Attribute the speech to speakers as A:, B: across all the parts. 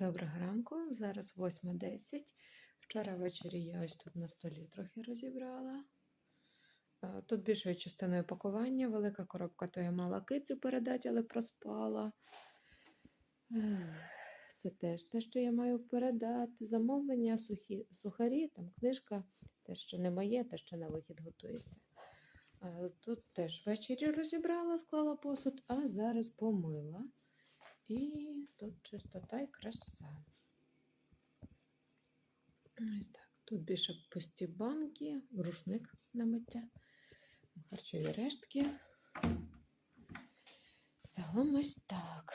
A: Доброго ранку, зараз 8.10. Вчора ввечері я ось тут на столі трохи розібрала. Е, Тут більшою частиною пакування, велика коробка, то я мала кицю передати, але проспала. Це теж те, що я маю передати. Замовлення, сухі, сухарі, там книжка, те, що не моє, те, що на вихід готується. Е, Тут теж ввечері розібрала, склала посуд, а зараз помила. І тут чистота і краса. Ось так. Тут більше пусті банки, рушник на миття, харчові рештки. Загалом ось так.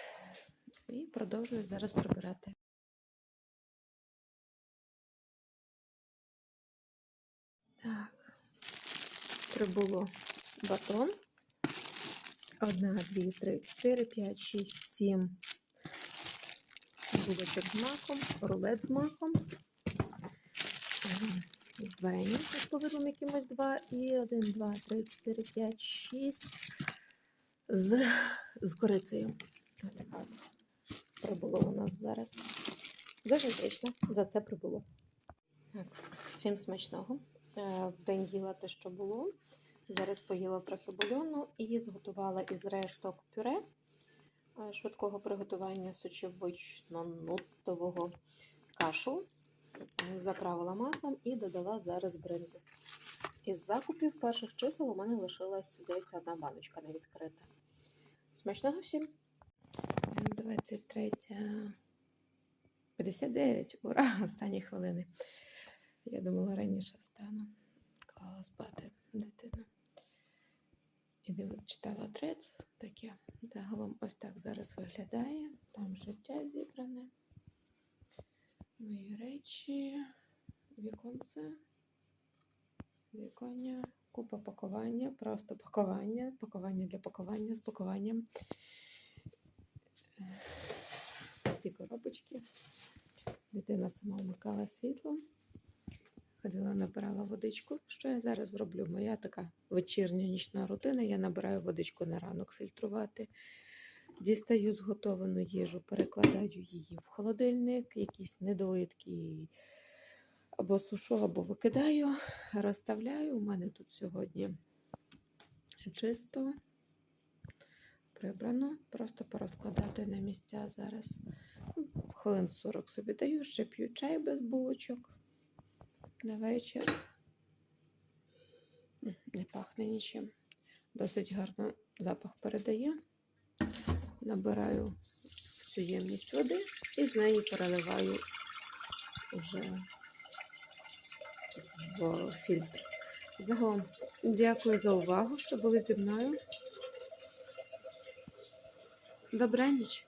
A: І продовжую зараз прибирати. Так, прибуло батон. Одна, дві, три, чотири, п'ять, шість, сім. Булочок з маком, рулет з маком. Ем, З варенням з повидлом якимось два. І один, два, три, чотири, п'ять, шість. З, з корицею. Отака от прибуло у нас зараз. Дуже зручно. За це прибуло. Всім смачного. Е, день їла те, що було. Зараз поїла трохи бульону і зготувала із решток пюре е, швидкого приготування сочевично-нутового кашу. Заправила маслом і додала зараз бринзу. Із закупів перших чисел у мене лишилась, здається, одна баночка не відкрита. Смачного всім! 23. 59. Ура! Останні хвилини. Я думала, раніше встану. Читала трец таке. Загалом ось так зараз виглядає. Там життя зібране. Мої речі, віконце, віконня, купа пакування, просто пакування, пакування для пакування з пакуванням. Ці коробочки. Дитина сама вмикала світло. Ходила, набирала водичку. Що я зараз роблю? Моя така вечірня нічна рутина. Я набираю водичку на ранок фільтрувати. Дістаю зготовану їжу, перекладаю її в холодильник, якісь недоїдки або сушу, або викидаю, розставляю. У мене тут сьогодні чисто прибрано, просто порозкладати на місця зараз. Хвилин 40 собі даю, ще п'ю чай без булочок на вечір. Не пахне нічим. Досить гарно запах передає. Набираю цю ємність води і з неї переливаю вже в фільтр. Загалом дякую за увагу, що були зі мною. Добраніч!